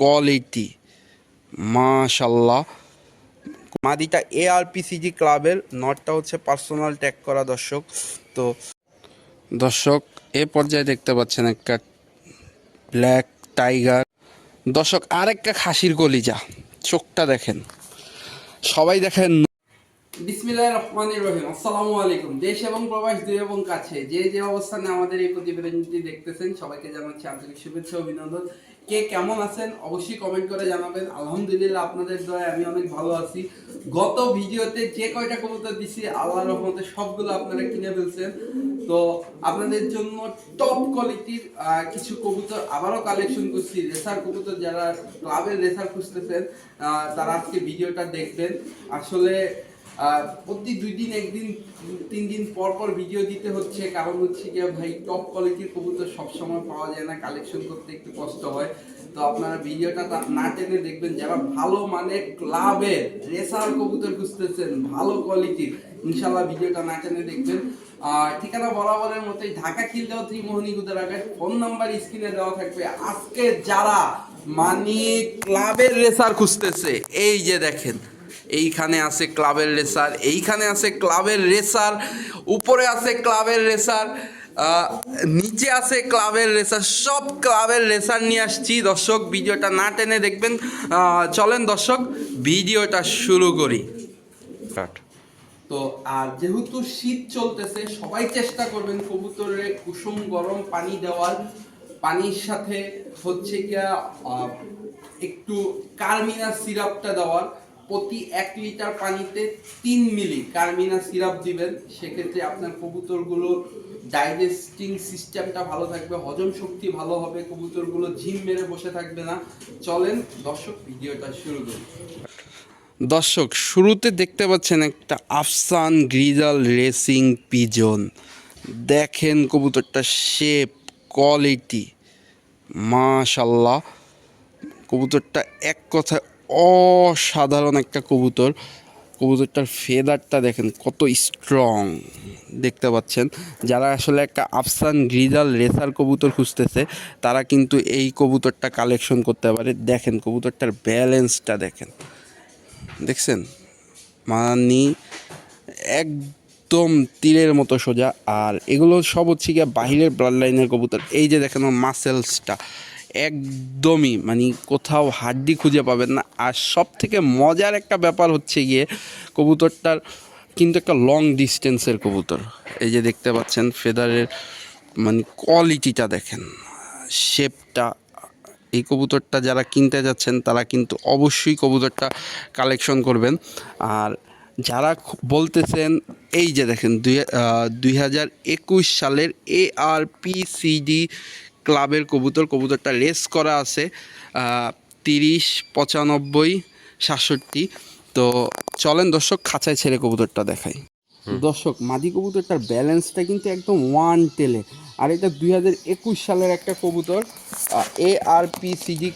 Quality মাশাল্লাহ মাদিটা এআরপিসিজি ক্লাবের নটটা হচ্ছে পার্সোনাল ট্যাগ করা দর্শক। তো দর্শক, এ পর্যায়ে দেখতে পাচ্ছেন একটা ব্ল্যাক টাইগার দর্শক, আরেকটা খাসির কলিজা। চোখটা দেখেন। সবাই দেখেন। বিসমিল্লাহ রহমান রহিম। আসসালামু আলাইকুম। দেশ এবং প্রবাস, দুই এবং কাছে। যে যে অবস্থানে আমাদের এই প্রতিবেদনটি দেখতেছেন, সবাইকে জানাচ্ছি আন্তরিক শুভেচ্ছা অভিনন্দন। কে কেমন আছেন অবশ্যই কমেন্ট করে জানাবেন। আলহামদুলিল্লাহ আপনাদের দয়া আমি অনেক ভালো আছি। গত ভিডিওতে যে কয়টা কবুতর দিছি, আল্লাহর রহমতে সবগুলো আপনারা কিনে ফেলছেন। তো আপনাদের জন্য টপ কোয়ালিটির কিছু কবুতর আবারও কালেকশন করছি। রেসার কবুতর যারা ক্লাবের রেসার খুঁজতেছেন তারা আজকে ভিডিওটা দেখবেন। আসলে প্রতি দুই দিন, একদিন, তিন দিন পর পর ভিডিও দিতে হচ্ছে। কারণ হচ্ছে গিয়ে ভাই টপ কোয়ালিটির কবুতর সবসময় পাওয়া যায় না। কালেকশন করতে একটু কষ্ট হয়। তো আপনারা ভিডিওটা না টেনে দেখবেন, যারা ভালো মানে ক্লাবের রেসার কবুতর খুঁজতেছেন, ভালো কোয়ালিটির ইনশাল্লাহ ভিডিওটা না টেনে দেখবেন। আর ঠিকানা বরাবরের মতোই ঢাকা খিলদাও ত্রিমোহনী গুদারাঘাট ফোন নাম্বার স্ক্রিনে দেওয়া থাকবে। আজকে যারা মানে ক্লাবের রেসার খুঁজতেছে, এই যে দেখেন এইখানে আছে ক্লাবের রেসার এইখানে আছে ক্লাবের রেসার উপরে আছে ক্লাবের রেসার নিচে আছে ক্লাবের রেসার সব ক্লাবের রেসার নিয়ে আসছি। দর্শক ভিডিওটা না টেনে দেখবেন। চলেন দর্শক ভিডিওটা শুরু করি। তো আর যেহেতু শীত চলতেছে সবাই চেষ্টা করবেন কবুতরে কুসুম গরম পানি দেওয়ার। পানির সাথে হচ্ছে গিয়া একটু কার্মিনা সিরাপটা দেওয়ার। প্রতি এক লিটার পানিতে তিন মিলি কার্মিনা সিরাপ দিবেন, সেক্ষেত্রে আপনার কবুতরগুলোর ডাইজেস্টিং সিস্টেমটা ভালো থাকবে, হজম শক্তি ভালো হবে, কবুতরগুলো ঝিম মেরে বসে থাকবে না। চলেন দর্শক, ভিডিওটা শুরু করি। দর্শক, শুরুতে দেখতে পাচ্ছেন একটা আফসান গ্রিজাল রেসিং পিজন। দেখেন কবুতরটা শেপ কোয়ালিটি মাশাল্লাহ কবুতরটা এক কথায় অসাধারণ একটা কবুতর। কবুতরটার ফেদারটা দেখেন কত স্ট্রং দেখতে পাচ্ছেন। যারা আসলে একটা আফসান গ্রিজাল রেসার কবুতর খুঁজতেছে, তারা কিন্তু এই কবুতরটা কালেকশন করতে পারে। দেখেন কবুতরটার ব্যালেন্সটা দেখেন। দেখছেন? মানি একদম তীরের মতো সোজা। আর এগুলো সব হচ্ছে গিয়ে বাহিরের ব্লাড লাইনের কবুতর। এই যে দেখেন মাসেলসটা একদমই মানে কোথাও হাড্ডি খুঁজে পাবেন না। আর সব থেকে মজার একটা ব্যাপার হচ্ছে গিয়ে কবুতরটার কিন্তু একটা লং ডিস্টেন্সের কবুতর। এই যে দেখতে পাচ্ছেন ফেদারের মানে কোয়ালিটিটা দেখেন শেপটা এই কবুতরটা যারা কিনতে যাচ্ছেন, তারা কিন্তু অবশ্যই কবুতরটা কালেকশন করবেন। আর যারা বলতেছেন, এই যে দেখেন, দুই দুই সালের এ আর পি সিডি ক্লাবের কবুতর কবুতরটা রেস করা আছে তিরিশ পঁচানব্বই সাতষট্টি। তো চলেন দর্শক খাঁচায় ছেড়ে কবুতরটা দেখাই। দর্শক মাদি কবুতরটার ব্যালেন্সটা কিন্তু একদম ওয়ান টেলে আর এটা দুই হাজার একুশ সালের একটা কবুতর এ আর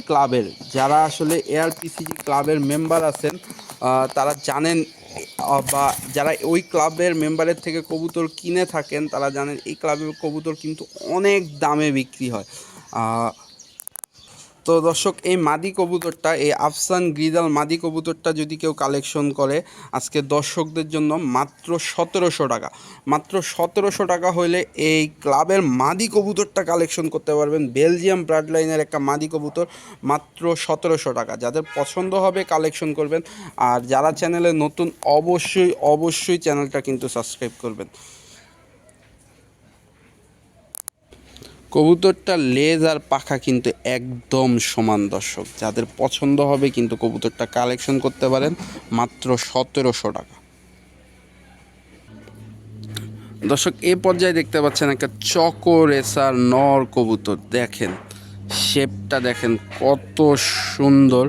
ক্লাবের যারা আসলে এ আর পিসিজি ক্লাবের মেম্বার আছেন তারা জানেন বা যারা ওই ক্লাবের মেম্বারের থেকে কবুতর কিনে থাকেন, তারা জানেন এই ক্লাবের কবুতর কিন্তু অনেক দামে বিক্রি হয়। তো দর্শক, এই মাদি কবুতরটা, এই আফসান গ্রিদাল মাদি কবুতরটা যদি কেউ কালেকশন করে, আজকে দর্শকদের জন্য মাত্র সতেরোশো টাকা। মাত্র সতেরোশো টাকা হলে এই ক্লাবের মাদি কবুতরটা কালেকশন করতে পারবেন। বেলজিয়াম ব্রাড লাইনের একটা মাদি কবুতর, মাত্র সতেরোশো টাকা। যাদের পছন্দ হবে কালেকশন করবেন, আর যারা চ্যানেলে নতুন, অবশ্যই অবশ্যই চ্যানেলটা কিন্তু সাবস্ক্রাইব করবেন। কবুতরটা লেজ আর পাখা কিন্তু একদম সমান দর্শক। যাদের পছন্দ হবে কিন্তু কবুতরটা কালেকশন করতে পারেন মাত্র সতেরোশো টাকা। দর্শক, এ পর্যায়ে দেখতে পাচ্ছেন একটা চকো রেসার নর কবুতর। দেখেন, শেপটা দেখেন কত সুন্দর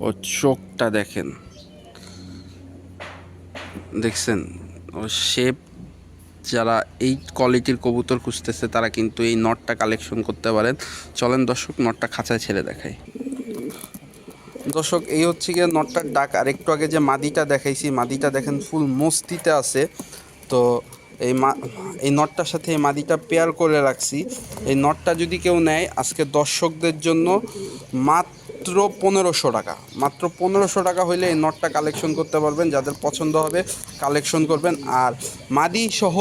ও চোখটা দেখেন। দেখছেন? ও শেপ যারা এই কোয়ালিটির কবুতর খুঁজতেছে, তারা কিন্তু এই নটটা কালেকশন করতে পারেন। চলেন দর্শক নটটা খাঁচায় ছেড়ে দেখাই। দর্শক, এই হচ্ছে গিয়ে নটটার ডাক। আর একটু আগে যে মাদিটা দেখাইছি, মাদিটা দেখেন ফুল মস্তিতে আছে। তো এই মা, এই নটটার সাথে এই মাদিটা পেয়ার করে রাখছি। এই নটটা যদি কেউ নেয়, আজকে দর্শকদের জন্য মাত্র মাত্র পনেরোশো টাকা। মাত্র পনেরোশো টাকা হইলে এই নটটা কালেকশন করতে পারবেন, যাদের পছন্দ হবে কালেকশন করবেন। আর মাদি সহ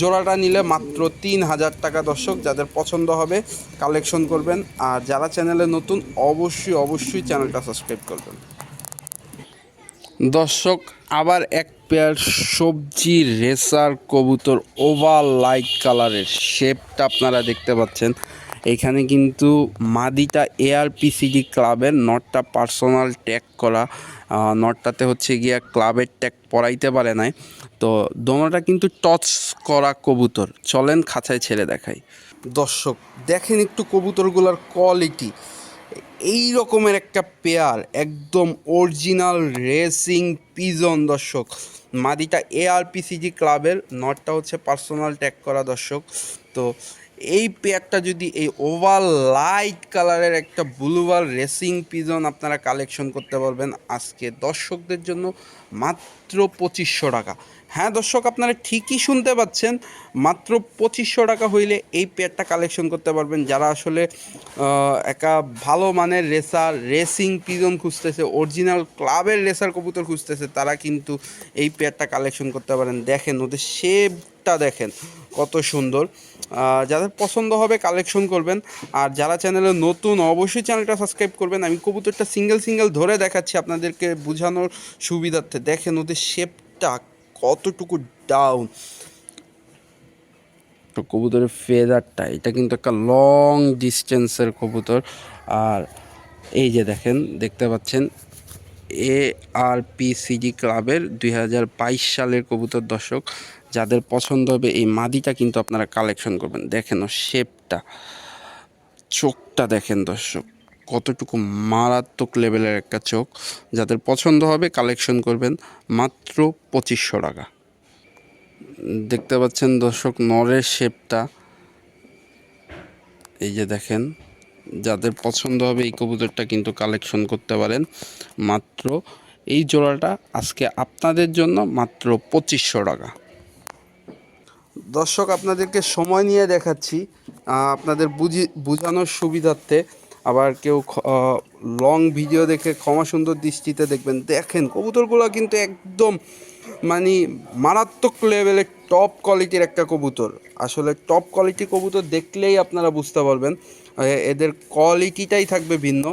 জোড়াটা নিলে মাত্র তিন হাজার টাকা দর্শক, যাদের পছন্দ হবে কালেকশন করবেন। আর যারা চ্যানেলে নতুন, অবশ্যই অবশ্যই চ্যানেলটা সাবস্ক্রাইব করবেন। দর্শক, আবার এক পেয়ার সবজি রেসার কবুতর ওভাল লাইট কালারের শেপটা আপনারা দেখতে পাচ্ছেন। এখানে কিন্তু মাদিটা এআরপিসিডি ক্লাবের নটটা পার্সোনাল ট্যাগ করা নটটাতে হচ্ছে গিয়া ক্লাবের ট্যাগ পড়াইতে পারে নাই। তো দোনোটা কিন্তু টচ করা কবুতর। চলেন খাঁচায় ছেড়ে দেখাই। দর্শক, দেখেন একটু কবুতরগুলোর কোয়ালিটি এই রকমের একটা পেয়ার একদম অরিজিনাল রেসিং পিজন দর্শক। মাদিটা এআরপিসিজি ক্লাবের, নটটা হচ্ছে পার্সোনাল ট্যাগ করা, দর্শক। তো এই পেয়ারটা যদি এই ওভার লাইট কালারের একটা ব্লুবার রেসিং পিজন আপনারা কালেকশন করতে পারবেন আজকে দর্শকদের জন্য মাত্র পঁচিশশো টাকা। হ্যাঁ দর্শক, আপনারা ঠিকই শুনতে পাচ্ছেন। মাত্র পঁচিশশো টাকা হইলে এই পেয়ারটা কালেকশন করতে পারবেন। যারা আসলে একটা ভালো মানের রেসার রেসিং পিজন খুঁজতেছে অরিজিনাল ক্লাবের রেসার কবুতর খুঁজতেছে, তারা কিন্তু এই পেয়ারটা কালেকশন করতে পারেন। দেখেন, ওদের শেপটা দেখেন, কত সুন্দর। যাদের পছন্দ হবে কালেকশন করবেন। আর যারা চ্যানেলে নতুন, অবশ্যই চ্যানেলটা সাবস্ক্রাইব করবেন। আমি কবুতরটা সিঙ্গেল সিঙ্গেল ধরে দেখাচ্ছি আপনাদেরকে বোঝানোর সুবিধার্থে। দেখেন, ওদের শেপটা কতটুকু ডাউন কবুতরের ফেদারটা এটা কিন্তু একটা লং ডিস্টেন্সের কবুতর। আর এই যে দেখেন, দেখতে পাচ্ছেন এ আর পি সিডি ক্লাবের দুই হাজার বাইশ সালের কবুতর দর্শক। যাদের পছন্দ হবে, এই মাদিটা কিন্তু আপনারা কালেকশন করবেন। দেখেন ও শেপটা চোখটা দেখেন দর্শক। কতটুকু মারাত্মক লেভেলের একটা চোখ, যাদের পছন্দ হবে কালেকশন করবেন মাত্র পঁচিশশো টাকা। দেখতে পাচ্ছেন দর্শক নরের শেপটা। এই যে দেখেন, যাদের পছন্দ হবে এই কবুতরটা কিন্তু কালেকশন করতে পারেন। মাত্র এই জোড়াটা আজকে আপনাদের জন্য মাত্র পঁচিশশো টাকা। দর্শক, আপনাদেরকে সময় নিয়ে দেখাচ্ছি আপনাদের বুঝি, বোঝানোর সুবিধার্থে আবার কেউ লং ভিডিও দেখে ক্ষমা সুন্দর দৃষ্টিতে দেখবেন। দেখেন, কবুতরগুলো কিন্তু একদম মানে মারাত্মক লেভেলের টপ কোয়ালিটির একটা কবুতর। আসলে টপ কোয়ালিটি কবুতর দেখলেই আপনারা বুঝতে পারবেন এদের কোয়ালিটিটাই থাকবে ভিন্ন।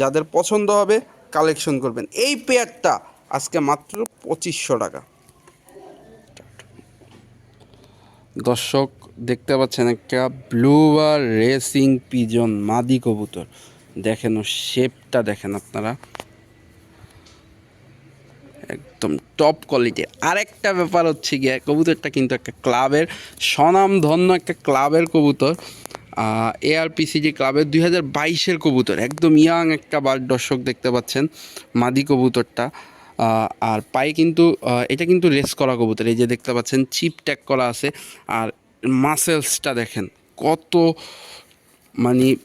যাদের পছন্দ হবে কালেকশন করবেন। এই পেয়ারটা আজকে মাত্র পঁচিশশো টাকা। দর্শক দেখতে পাচ্ছেন একটা ব্লু ব্লুবার রেসিং পিজন মাদি কবুতর। দেখেন শেপটা দেখেন আপনারা। একদম টপ কোয়ালিটির আরেকটা ব্যাপার হচ্ছে গিয়ে, কবুতরটা কিন্তু একটা ক্লাবের স্বনামধন্য একটা ক্লাবের কবুতর। এআরপিসিজি ক্লাবের দুই হাজার বাইশের কবুতর। একদম ইয়াং একটা বার দর্শক দেখতে পাচ্ছেন মাদি কবুতরটা। আর পায়ে কিন্তু এটা কিন্তু রেস করা কবুতর। এই যে দেখতে পাচ্ছেন চিপ ট্যাগ করা আছে। আর মাসেলসটা দেখেন, কত মানে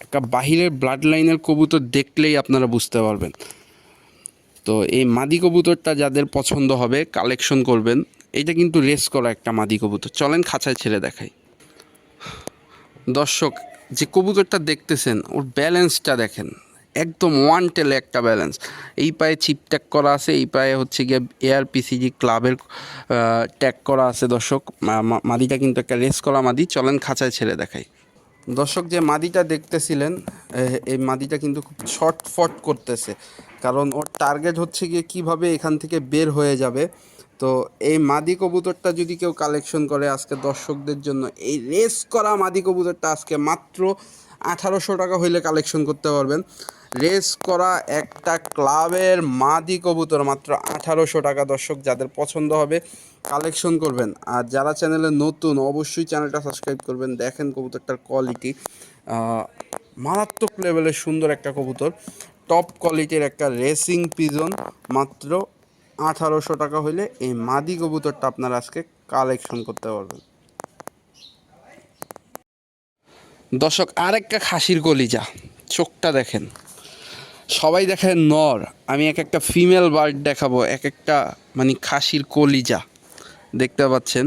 একটা বাহিরের ব্লাড লাইনের কবুতর দেখলেই আপনারা বুঝতে পারবেন। তো এই মাদি কবুতরটা যাদের পছন্দ হবে কালেকশন করবেন। এটা কিন্তু রেস করা একটা মাদি কবুতর। চলেন খাঁচায় ছেড়ে দেখাই। দর্শক, যে কবুতরটা দেখতেছেন, ওর ব্যালেন্সটা দেখেন। একদম ওয়ান টেলে একটা ব্যালেন্স এই পায়ে চিপ ট্যাগ করা আছে, এই পায়ে হচ্ছে গিয়ে এআরপিসিজি ক্লাবের ট্যাগ করা আছে দর্শক। মাদিটা কিন্তু একটা রেস করা মাদি। চলেন খাঁচায় ছেড়ে দেখাই। দর্শক, যে মাদিটা দেখতেছিলেন এই মাদিটা কিন্তু খুব ছটফট করতেছে। কারণ ওর টার্গেট হচ্ছে গিয়ে কীভাবে এখান থেকে বের হয়ে যাবে। তো এই মাদি কবুতরটা যদি কেউ কালেকশন করে আজকে দর্শকদের জন্য, এই রেস করা মাদি কবুতরটা আজকে মাত্র আঠারোশো টাকা হইলে কালেকশন করতে পারবেন। রেস করা একটা ক্লাবের মাদি কবুতর, মাত্র আঠারোশো টাকা। দর্শক, যাদের পছন্দ হবে কালেকশন করবেন। আর যারা চ্যানেলে নতুন, অবশ্যই চ্যানেলটা সাবস্ক্রাইব করবেন। দেখেন কবুতরটার কোয়ালিটি মারাত্মক লেভেলের সুন্দর একটা কবুতর। টপ কোয়ালিটির একটা রেসিং পিজন মাত্র আঠারোশো টাকা হইলে এই মাদি কবুতরটা আপনারা আজকে কালেকশন করতে পারবেন। দর্শক, আরেকটা খাসির কলিজা। চোখটা দেখেন। সবাই দেখে নর। আমি এক একটা ফিমেল বার্ড দেখাবো, এক একটা মানে খাসির কলিজা। দেখতে পাচ্ছেন?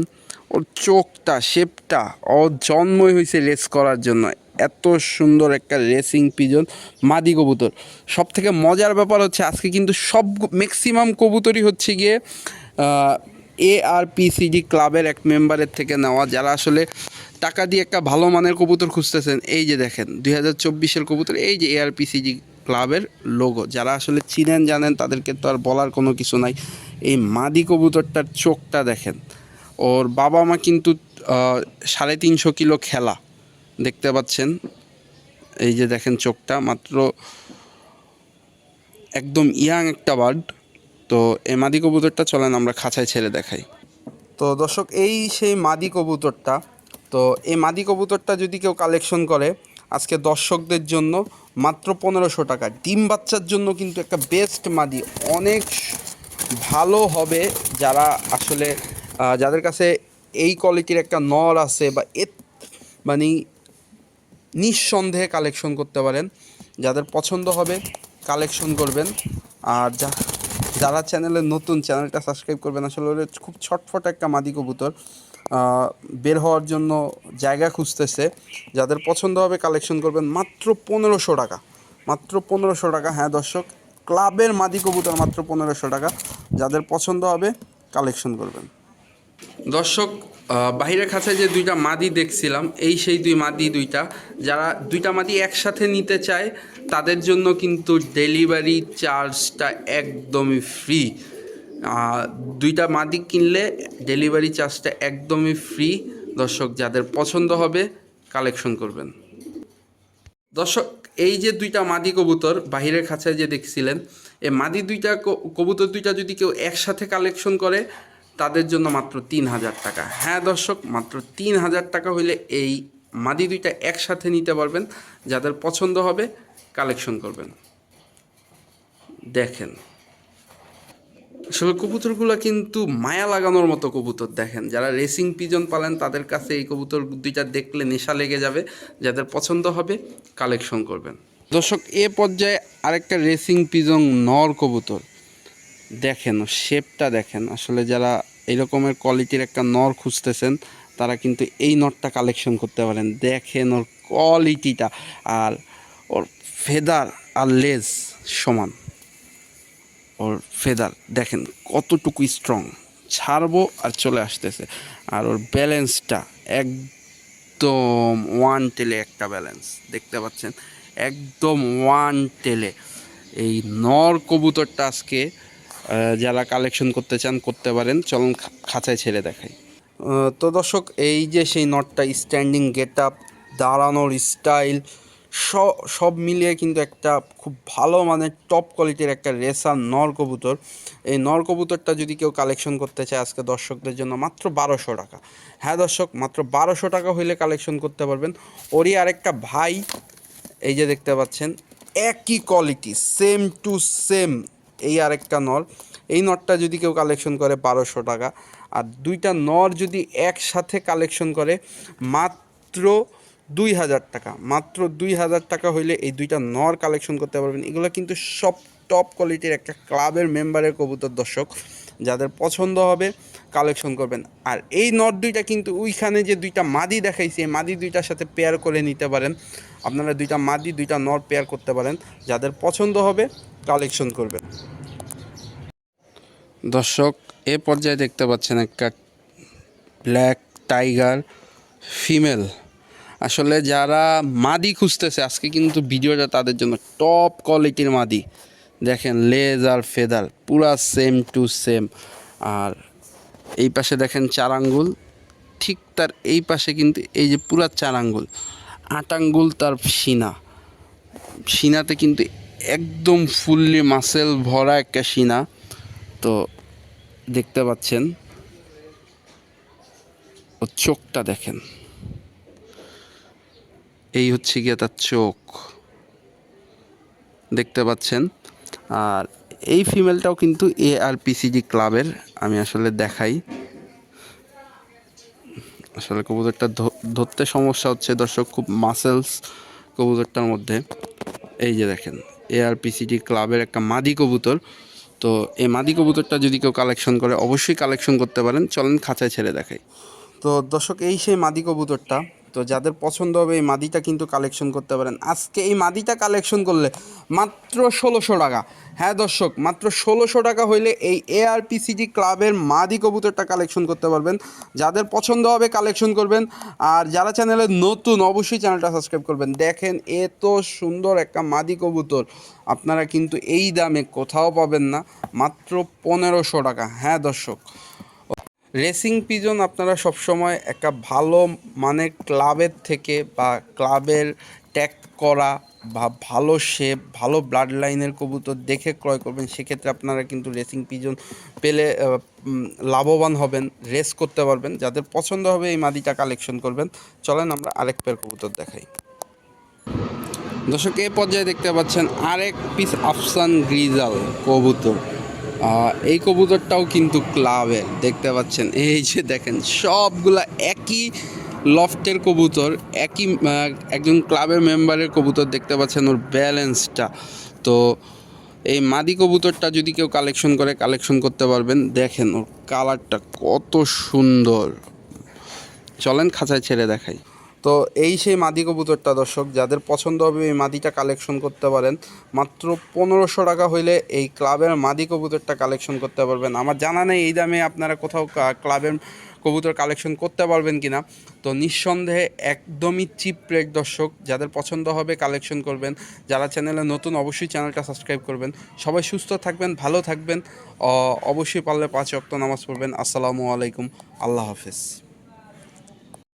ওর চোখটা শেপটা ও জন্মই হয়েছে রেস করার জন্য। এত সুন্দর একটা রেসিং পিজন মাদি কবুতর। সব থেকে মজার ব্যাপার হচ্ছে আজকে কিন্তু সব ম্যাক্সিমাম কবুতরই হচ্ছে গিয়ে এ আর পিসিডি ক্লাবের এক মেম্বারের থেকে নেওয়া, যারা আসলে টাকা দিয়ে একটা ভালো মানের কবুতর খুঁজতেছেন। এই যে দেখেন, দুই হাজার চব্বিশের কবুতর, এই যে এ আর পিসিডি ক্লাবের লোগো যারা আসলে চিনেন, জানেন, তাদেরকে তো আর বলার কোনো কিছু নাই। এই মাদি কবুতরটার চোখটা দেখেন। ওর বাবা মা কিন্তু সাড়ে তিনশো কিলো খেলা দেখতে পাচ্ছেন। এই যে দেখেন চোখটা, মাত্র একদম ইয়াং একটা বার্ড তো এই মাদি কবুতরটা চলেন, আমরা খাঁচায় ছেড়ে দেখাই। তো দর্শক, এই সেই মাদি কবুতরটা, তো এই মাদি কবুতরটা যদি কেউ কালেকশন করে, আজকে দর্শকদের জন্য মাত্র পনেরোশো টাকা। ডিম বাচ্চার জন্য কিন্তু একটা বেস্ট মাদি। অনেক ভালো হবে যারা আসলে যাদের কাছে এই কোয়ালিটির একটা নর আছে বা এ মানে নিঃসন্দেহে কালেকশন করতে পারেন। যাদের পছন্দ হবে কালেকশন করবেন। আর যা, যারা চ্যানেলে নতুন চ্যানেলটা সাবস্ক্রাইব করবেন, আসলে খুব ছটফট একটা মাদি কবুতর। বের হওয়ার জন্য জায়গা খুঁজতেছে যাদের পছন্দ হবে কালেকশন করবেন মাত্র পনেরোশো টাকা। মাত্র পনেরোশো টাকা হ্যাঁ দর্শক ক্লাবের মাদি কবুতর মাত্র পনেরোশো টাকা যাদের পছন্দ হবে কালেকশন করবেন। দর্শক আহ, বাহিরের খাঁচায় যে দুইটা মাদি দেখছিলাম এই সেই দুই মাদি দুইটা যারা দুইটা মাদি একসাথে নিতে চায় তাদের জন্য কিন্তু ডেলিভারি চার্জটা একদমই ফ্রি দুইটা মাদি কিনলে ডেলিভারি চার্জটা একদমই ফ্রি দর্শক, যাদের পছন্দ হবে কালেকশন করবেন। দর্শক, এই যে দুইটা মাদি কবুতর, বাহিরের খাঁচায় যে দেখছিলেন, এই মাদি দুইটা কবুতর দুইটা যদি কেউ একসাথে কালেকশন করে, তাদের জন্য মাত্র তিন হাজার টাকা। হ্যাঁ দর্শক, মাত্র তিন হাজার টাকা হইলে এই মাদি দুইটা একসাথে নিতে পারবেন। যাদের পছন্দ হবে কালেকশন করবেন। দেখেন। আসলে কবুতরগুলো কিন্তু মায়া লাগানোর মতো কবুতর দেখেন। যারা রেসিং পিজন পালেন, তাদের কাছে এই কবুতর দুইটা দেখলে নেশা লেগে যাবে। যাদের পছন্দ হবে কালেকশন করবেন। দর্শক, এ পর্যায়ে আরেকটা রেসিং পিজন নর কবুতর। দেখেন শেপটা দেখেন। আসলে যারা এই রকমের কোয়ালিটির একটা নর খুঁজতেছেন, তারা কিন্তু এই নরটা কালেকশন করতে পারেন। দেখেন ওর কোয়ালিটিটা আর ওর ফেদার আর লেজ সমান। ওর ফেদার দেখেন কতটুকু স্ট্রং ছাড়বো আর চলে আসতেছে। আর ওর ব্যালেন্সটা একদম ওয়ান টেলে একটা ব্যালেন্স দেখতে পাচ্ছেন? একদম ওয়ান টেলে এই নর কবুতরটা আজকে যারা কালেকশন করতে চান, করতে পারেন। চলুন খাঁচায় ছেড়ে দেখাই। তো দর্শক, এই যে সেই নটটা স্ট্যান্ডিং গেট আপ দাঁড়ানোর স্টাইল সব মিলিয়ে কিন্তু একটা খুব ভালো মানে টপ কোয়ালিটির একটা রেসার নর কবুতর। এই নর কবুতরটা যদি কেউ কালেকশন করতে চায় আজকে দর্শকদের জন্য মাত্র বারোশো টাকা। হ্যাঁ দর্শক, মাত্র বারোশো টাকা হইলে কালেকশন করতে পারবেন। ওরই আরেকটা ভাই, এই যে দেখতে পাচ্ছেন, একই কোয়ালিটি সেম টু সেম এই আরেকটা নর। এই নটটা যদি কেউ কালেকশন করে বারোশো টাকা। আর দুইটা নর যদি একসাথে কালেকশন করে, মাত্র দুই হাজার টাকা। মাত্র দুই হাজার টাকা হইলে এই দুইটা নর কালেকশন করতে পারবেন। এগুলো কিন্তু সব টপ কোয়ালিটির একটা ক্লাবের মেম্বারের কবুতর দর্শক। যাদের পছন্দ হবে কালেকশন করবেন। আর এই নট দুইটা কিন্তু ওইখানে যে দুইটা মাদি দেখাইছি, এই মাদি দুইটার সাথে পেয়ার করে নিতে পারেন। আপনারা দুইটা মাদি, দুইটা নট পেয়ার করতে পারেন। যাদের পছন্দ হবে কালেকশন করবেন। দর্শক, এ পর্যায়ে দেখতে পাচ্ছেন একটা ব্ল্যাক টাইগার ফিমেল আসলে যারা মাদি খুঁজতেছে, আজকে কিন্তু ভিডিওটা তাদের জন্য টপ কোয়ালিটির মাদি। দেখেন লেজ আর ফেদার পুরা সেম টু সেম আর এই পাশে দেখেন চার আঙ্গুল, ঠিক তার এই পাশে কিন্তু এই যে পুরা চার আঙ্গুল, আট আঙ্গুল তার সিনা সিনাতে কিন্তু একদম ফুললি মাসেল ভরা একটা সিনা তো দেখতে পাচ্ছেন, ও চোখটা দেখেন। এই হচ্ছে গিয়ে তার চোখ। দেখতে পাচ্ছেন? আর এই ফিমেলটাও কিন্তু এ আর পিসিডি ক্লাবের, আমি আসলে দেখাই। আসলে কবুতরটা ধরতে সমস্যা হচ্ছে দর্শক, খুব মাসেলস কবুতরটার মধ্যে। এই যে দেখেন, এ আর পিসিডি ক্লাবের একটা মাদি কবুতর। তো এই মাদি কবুতরটা যদি কেউ কালেকশন করে, অবশ্যই কালেকশন করতে পারেন। চলেন খাঁচায় ছেড়ে দেখাই। তো দর্শক, এই সেই মাদি কবুতরটা তো যাদের পছন্দ হবে এই মাদিটা কিন্তু কালেকশন করতে পারেন। আজকে এই মাদিটা কালেকশন করলে মাত্র ষোলোশো টাকা। হ্যাঁ দর্শক, মাত্র ষোলোশো টাকা হইলে এই এআরপিসিজি ক্লাবের মাদি কবুতরটা কালেকশন করতে পারবেন। যাদের পছন্দ হবে কালেকশন করবেন। আর যারা চ্যানেলে নতুন, অবশ্যই চ্যানেলটা সাবস্ক্রাইব করবেন। দেখেন এত সুন্দর একটা মাদি কবুতর। আপনারা কিন্তু এই দামে কোথাও পাবেন না। মাত্র পনেরোশো টাকা। হ্যাঁ দর্শক রেসিং পিজন আপনারা সবসময় একটা ভালো মানের ক্লাবের থেকে বা ক্লাবের ট্যাগ করা বা ভালো শেপ ভালো ব্লাড লাইনের কবুতর দেখে ক্রয় করবেন, সেক্ষেত্রে আপনারা কিন্তু রেসিং পিজন পেলে লাভবান হবেন রেস করতে পারবেন, যাদের পছন্দ হবে এই মাদিটা কালেকশন করবেন। চলেন আমরা আরেক পেয়ার কবুতর দেখাই। দর্শক এই পর্যায়ে দেখতে পাচ্ছেন আরেক পিস আফসান গ্রিজাল কবুতর। এই কবুতরটাও কিন্তু ক্লাবের দেখতে পাচ্ছেন। এই যে দেখেন, সবগুলা একই লফটের কবুতর, একই একজন ক্লাবের মেম্বারের কবুতর দেখতে পাচ্ছেন ওর ব্যালেন্সটা। তো এই মাদি কবুতরটা যদি কেউ কালেকশন করে, কালেকশন করতে পারবেন। দেখেন ওর কালারটা কত সুন্দর। চলেন খাঁচায় ছেড়ে দেখাই। তো এই সেই মাদি কবুতরটা দর্শক, যাদের পছন্দ হবে এই মাদিটা কালেকশন করতে পারেন। মাত্র পনেরোশো টাকা হইলে এই ক্লাবের মাদি কবুতরটা কালেকশন করতে পারবেন। আমার জানা নেই এই দামে আপনারা কোথাও ক্লাবের কবুতর কালেকশন করতে পারবেন কিনা। তো নিঃসন্দেহে একদমই চিপ রেট দর্শক, যাদের পছন্দ হবে কালেকশন করবেন। যারা চ্যানেলে নতুন, অবশ্যই চ্যানেলটা সাবস্ক্রাইব করবেন। সবাই সুস্থ থাকবেন, ভালো থাকবেন। অবশ্যই পারলে পাঁচ অক্ত নামাজ পড়বেন। আসসালামু আলাইকুম। আল্লাহ হাফেজ।